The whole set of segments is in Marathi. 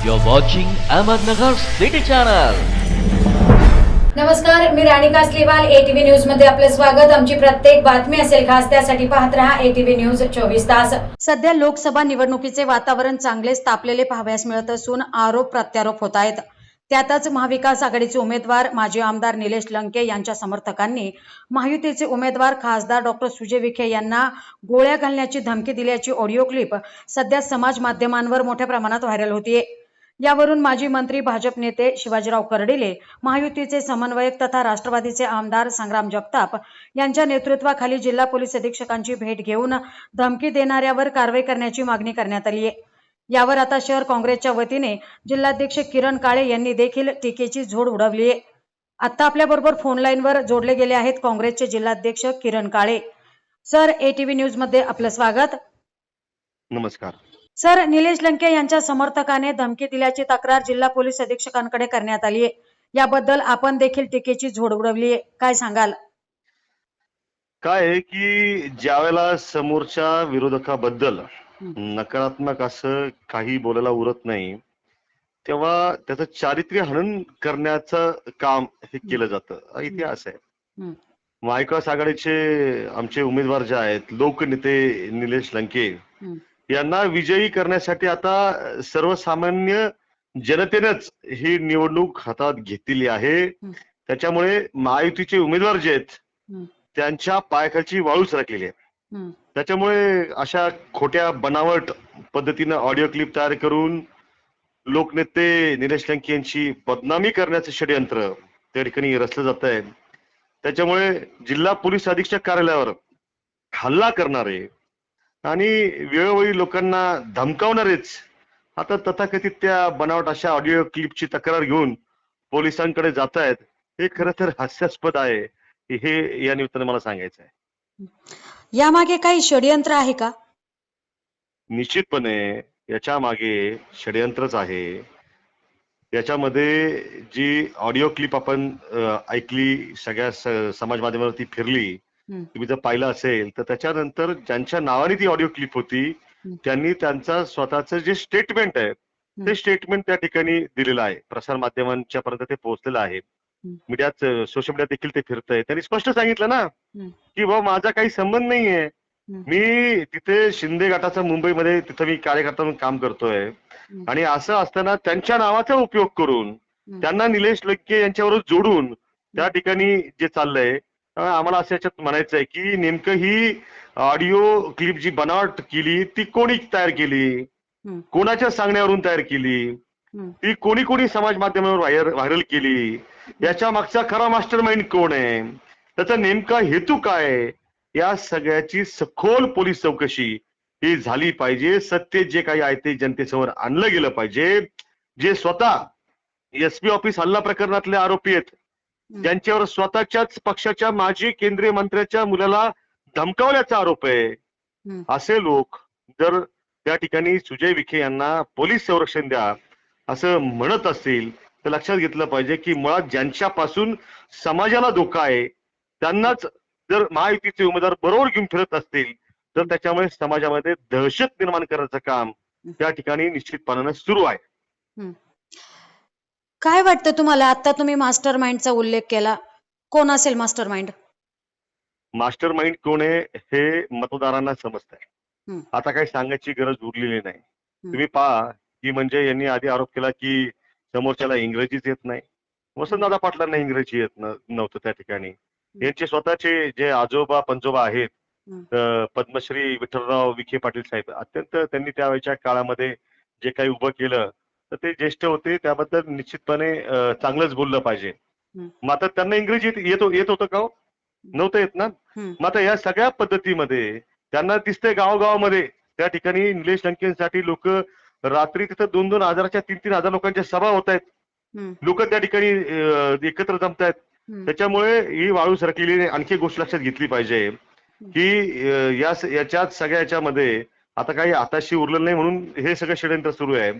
You're watching Ahmednagar City Channel. नमस्कार मी राणी कासलीवाल एटीव्ही न्यूजमध्ये आपलं स्वागत. आमची प्रत्येक बातमी असेल खास त्यासाठी पाहत राहा एटीव्ही न्यूज चोवीस तास. सध्या लोकसभा निवडणुकीचे वातावरण चांगलेच तापलेले पाहावयास मिळत असून आरोप प्रत्यारोप होत आहेत. त्यातच महाविकास आघाडीचे उमेदवार माजी आमदार निलेश लंके यांच्या समर्थकांनी महायुतीचे उमेदवार खासदार डॉक्टर सुजय विखे यांना गोळ्या घालण्याची धमकी दिल्याची ऑडिओ क्लिप सध्या समाज माध्यमांवर मोठ्या प्रमाणात व्हायरल होतीये. यावरून माजी मंत्री भाजप नेते शिवाजीराव कर्डिले महायुतीचे समन्वयक तथा राष्ट्रवादीचे आमदार संग्राम जगताप यांच्या नेतृत्वाखाली जिल्हा पोलीस अधीक्षकांची भेट घेऊन धमकी देणाऱ्यावर कारवाई करण्याची मागणी करण्यात आली आहे. यावर आता शहर काँग्रेसच्या वतीने जिल्हाध्यक्ष किरण काळे यांनी देखील टीकेची झोड उडवली आहे. आता आपल्याबरोबर फोन लाईनवर जोडले गेले आहेत काँग्रेसचे जिल्हाध्यक्ष किरण काळे. सर एटीव्ही न्यूजमध्ये आपलं स्वागत. नमस्कार. सर निलेश लंके यांच्या समर्थकाने धमकी दिल्याची तक्रार जिल्हा पोलीस अधीक्षकांकडे करण्यात आली आहे. याबद्दल आपण देखील टीकेची झोड उडवली आहे. काय सांगाल? काय आहे की ज्यावेळेला समोरच्या विरोधकाबद्दल नकारात्मक असं काही बोलायला उरत नाही तेव्हा त्याचं चारित्र्य हनन करण्याचं काम हे केलं जातं. इतिहास आहे. महाविकास आघाडीचे आमचे उमेदवार जे आहेत लोकनेते निलेश लंके. यांना विजयी करण्यासाठी आता सर्वसामान्य जनतेनंच ही निवडणूक हातात घेतलेली आहे. त्याच्यामुळे महायुतीचे उमेदवार जे आहेत. त्यांच्या पायाखालची वाळूच राखलेली आहे. त्याच्यामुळे अशा खोट्या बनावट पद्धतीनं ऑडिओ क्लिप तयार करून लोकनेते निलेश लंके यांची बदनामी करण्याचं षडयंत्र त्या ठिकाणी रचलं जात आहे त्याच्यामुळे जिल्हा पोलीस अधीक्षक कार्यालयावर हल्ला करणारे आणि वेळोवेळी लोकांना धमकावणारेच. आता तथाकथित त्या बनावट अशा ऑडिओ क्लिपची तक्रार घेऊन पोलिसांकडे जात आहेत हे खरं तर हास्यास्पद आहे. हे या निमित्तानं मला सांगायचं आहे. यामागे काही षडयंत्र आहे का? निश्चितपणे याच्या मागे षडयंत्रच आहे. याच्यामध्ये जी ऑडिओ क्लिप आपण ऐकली सगळ्या समाज माध्यमावरती फिरली. तुम्ही जर पाहिलं असेल तर त्याच्यानंतर ज्यांच्या नावाने ती ऑडिओ क्लिप होती. त्यांनी त्यांचा स्वतःचं जे स्टेटमेंट आहे ते स्टेटमेंट त्या ठिकाणी दिलेलं आहे. प्रसार माध्यमांच्या पर्यंत ते पोहोचलेलं आहे. मीडियात सोशल मीडियात देखील ते फिरतंय. त्यांनी स्पष्ट सांगितलं ना की बाबा माझा काही संबंध नाहीये. मी तिथे शिंदे गटाचा मुंबईमध्ये तिथं मी कार्यकर्ता म्हणून काम करतोय. आणि असं असताना त्यांच्या नावाचा उपयोग करून त्यांना निलेश लक्के यांच्यावर जोडून त्या ठिकाणी जे चाललंय त्यामुळे आम्हाला असं याच्यात म्हणायचं आहे की नेमकं ही ऑडिओ क्लिप जी बनावट केली ती कोणी तयार केली. कोणाच्या सांगण्यावरून तयार केली. ती कोणी कोणी समाज माध्यमावर व्हायर व्हायरल केली याच्या मागचा खरा मास्टर माइंड कोण आहे त्याचा नेमका हेतू काय? या सगळ्याची सखोल पोलीस चौकशी ही झाली पाहिजे सत्य जे काही आहे ते जनतेसमोर आणलं गेलं पाहिजे जे स्वतः एसपी ऑफिस हल्ला प्रकरणातले आरोपी आहेत ज्यांच्यावर स्वतःच्याच पक्षाच्या माजी केंद्रीय मंत्र्याच्या मुलाला धमकावल्याचा आरोप आहे. असे लोक जर त्या ठिकाणी सुजय विखे यांना पोलीस संरक्षण द्या असं म्हणत असतील तर लक्षात घेतलं पाहिजे की मुळात ज्यांच्यापासून समाजाला धोका आहे त्यांनाच जर महायुतीचे उमेदवार बरोबर घेऊन फिरत असतील तर त्याच्यामुळे समाजामध्ये दहशत निर्माण करण्याचं काम त्या ठिकाणी निश्चितपणानं सुरू आहे. काय वाटतं तुम्हाला? आता तुम्ही मास्टर माइंडचा उल्लेख केला. कोण असेल मास्टर माइंड मास्टर माइंड कोण आहे हे मतदारांना समजत आहे. आता काही सांगायची गरज उरलेली नाही. तुम्ही पहा की म्हणजे यांनी आधी आरोप केला की समोरच्याला इंग्रजीच येत नाही. वसंतदादा पाटलांना इंग्रजी येत नव्हतं त्या ठिकाणी. यांचे स्वतःचे जे आजोबा पंजोबा आहेत पद्मश्री विठ्ठलराव विखे पाटील साहेब अत्यंत त्यांनी त्यावेळेच्या काळामध्ये जे काही उभं केलं तर ते ज्येष्ठ होते त्याबद्दल निश्चितपणे चांगलंच बोललं पाहिजे. मग आता त्यांना इंग्रजी येत येत- होतं का हो? नव्हतं येत ना. मग आता या सगळ्या पद्धतीमध्ये त्यांना दिसतंय गावोगावामध्ये त्या ठिकाणी निलेश लंकेंसाठी लोक रात्री तिथं दोन दोन हजाराच्या तीन तीन हजार लोकांच्या सभा होत आहेत. लोक त्या ठिकाणी एकत्र जमत आहेत. त्याच्यामुळे ही वाळू सरकलेली आणखी गोष्ट लक्षात घेतली पाहिजे की याच्यात सगळ्या याच्यामध्ये आता काही आताशी उरलेलं नाही म्हणून हे सगळं षडयंत्र सुरू आहे.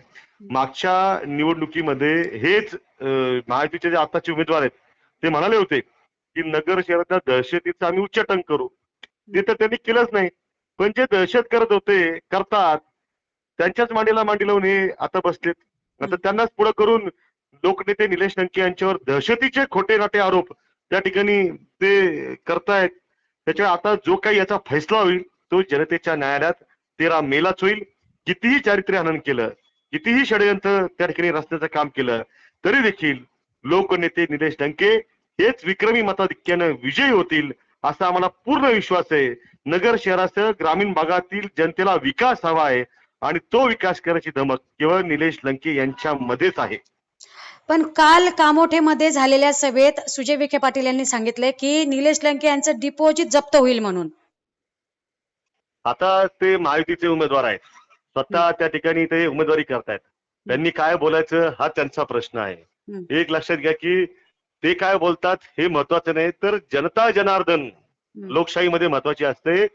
मागच्या निवडणुकीमध्ये हेच महायुतीचे जे आताचे उमेदवार आहेत ते म्हणाले होते की नगर शहरातल्या दहशतीचं आम्ही उच्चाटन करू. ते तर त्यांनी केलंच नाही. पण जे दहशत करत होते करतात त्यांच्याच मांडीला मांडी लावून हे आता बसलेत. आता त्यांनाच पुढे करून लोकनेते निलेश लंके यांच्यावर दहशतीचे खोटे नाटे आरोप त्या ठिकाणी ते करतायत. त्याच्या आता जो काही याचा फैसला होईल तो जनतेच्या न्यायालयात तेरा मेलाच होईल. कितीही चारित्र्य हनन केलं कितीही षडयंत्र त्या ठिकाणी रस्त्याचं काम केलं तरी देखील लोकनेते निलेश लंके हेच विक्रमी मताधिक्यानं विजयी होतील असा आम्हाला पूर्ण विश्वास आहे. नगर शहरासह ग्रामीण भागातील जनतेला विकास हवा आहे आणि तो विकास करायची धमक केवळ निलेश लंके यांच्यामध्येच आहे. पण काल कामोठेमध्ये झालेल्या सभेत सुजय विखे पाटील यांनी सांगितले की निलेश लंके यांचं डिपॉझिट जप्त होईल म्हणून. आता ते महायुतीचे उमेदवार आहेत. स्वतः त्या ठिकाणी ते उमेदवारी करतायत. त्यांनी काय बोलायचं हा त्यांचा प्रश्न आहे. एक लक्षात घ्या की ते काय बोलतात हे महत्वाचं नाही तर जनता जनार्दन. लोकशाहीमध्ये महत्वाची असते.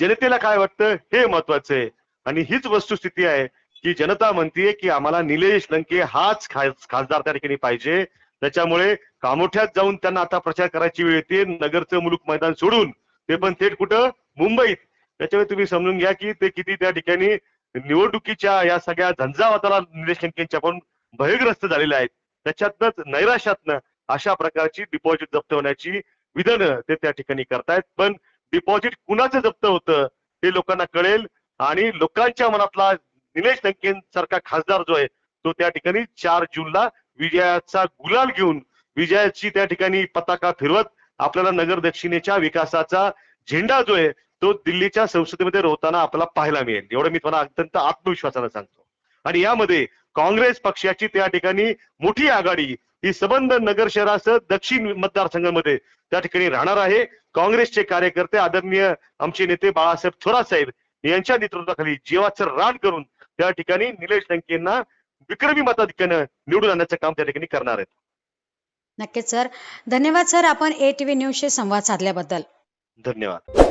जनतेला काय वाटतं हे महत्वाचं आहे. आणि हीच वस्तुस्थिती आहे की जनता म्हणतीये की आम्हाला निलेश लंके हाच खास- खासदार त्या ठिकाणी पाहिजे. त्याच्यामुळे कामोठ्यात जाऊन त्यांना आता प्रचार करायची वेळ येते. नगरचं मुलूक मैदान सोडून. ते पण थेट कुठं? मुंबईत. त्याच्यामुळे तुम्ही समजून घ्या की ते किती त्या ठिकाणी निवडणुकीच्या या सगळ्या झंझावाताला निलेश लंकेंच्या पण भयग्रस्त झालेले आहेत. त्याच्यातनंच नैराश्यातनं अशा प्रकारची डिपॉझिट जप्त होण्याची विधानं ते त्या ठिकाणी करतायत. पण डिपॉझिट कुणाचं जप्त होतं हे लोकांना कळेल आणि लोकांच्या मनातला निलेश लंकेंसारखा खासदार जो आहे तो त्या ठिकाणी चार जूनला विजयाचा गुलाल घेऊन विजयाची त्या ठिकाणी पताका फिरवत आपल्याला नगर दक्षिणेच्या विकासाचा झेंडा जो आहे तो दिल्लीच्या संसदेमध्ये रोवताना आपल्याला पाहायला मिळेल. एवढं मी तुम्हाला अत्यंत आत्मविश्वासानं सांगतो. आणि यामध्ये काँग्रेस पक्षाची त्या ठिकाणी मोठी आघाडी ही सबंध नगर शहरासह दक्षिण मतदारसंघामध्ये त्या ठिकाणी राहणार आहे. काँग्रेसचे कार्यकर्ते आदरणीय आमचे नेते बाळासाहेब थोरात साहेब यांच्या नेतृत्वाखाली जीवाचं रान करून त्या ठिकाणी निलेश लंकेंना विक्रमी मताधिक्यानं निवडून आणण्याचं काम त्या ठिकाणी करणार आहेत. नक्कीच सर. धन्यवाद सर. आपण ए टीव्ही न्यूजशी संवाद साधल्याबद्दल. धन्यवाद.